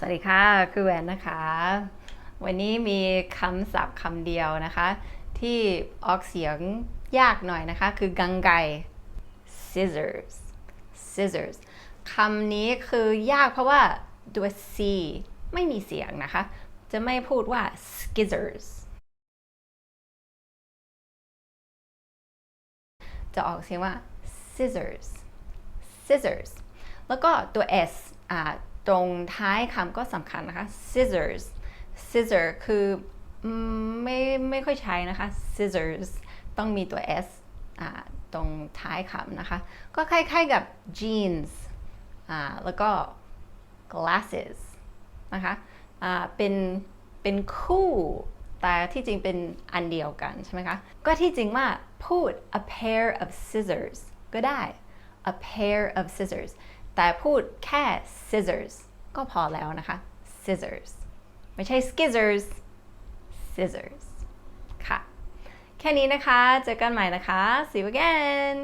สวัสดีค่ะ คือแหวนนะคะ วันนี้มีคำศัพท์คำเดียวนะคะ ที่ออกเสียงยากหน่อยนะคะ คือกังไก scissors scissors คำนี้คือยากเพราะว่าตัว c ไม่มีเสียงนะคะ จะไม่พูดว่า skizzers จะออกเสียงว่า scissors scissors แล้วก็ตัว s อ่า ตรงท้ายคำก็สำคัญนะคะ scissors scissor คือไม่ไม่ค่อยใช้นะคะ scissors ต้องมีตัว s ตรงท้ายคำนะคะ ก็คล้ายๆกับ jeans แล้วก็ glasses นะคะเป็นเป็นคู่ แต่ที่จริงเป็นอันเดียวกันใช่ไหมคะ ก็ที่จริงว่าพูด a pair of scissors ก็ได้ a pair of scissors แต่พูดแค่ scissors ก็พอแล้วนะคะ scissors ไม่ใช่ skizzers scissors ค่ะ แค่นี้นะคะ เจอกันใหม่นะคะ see you again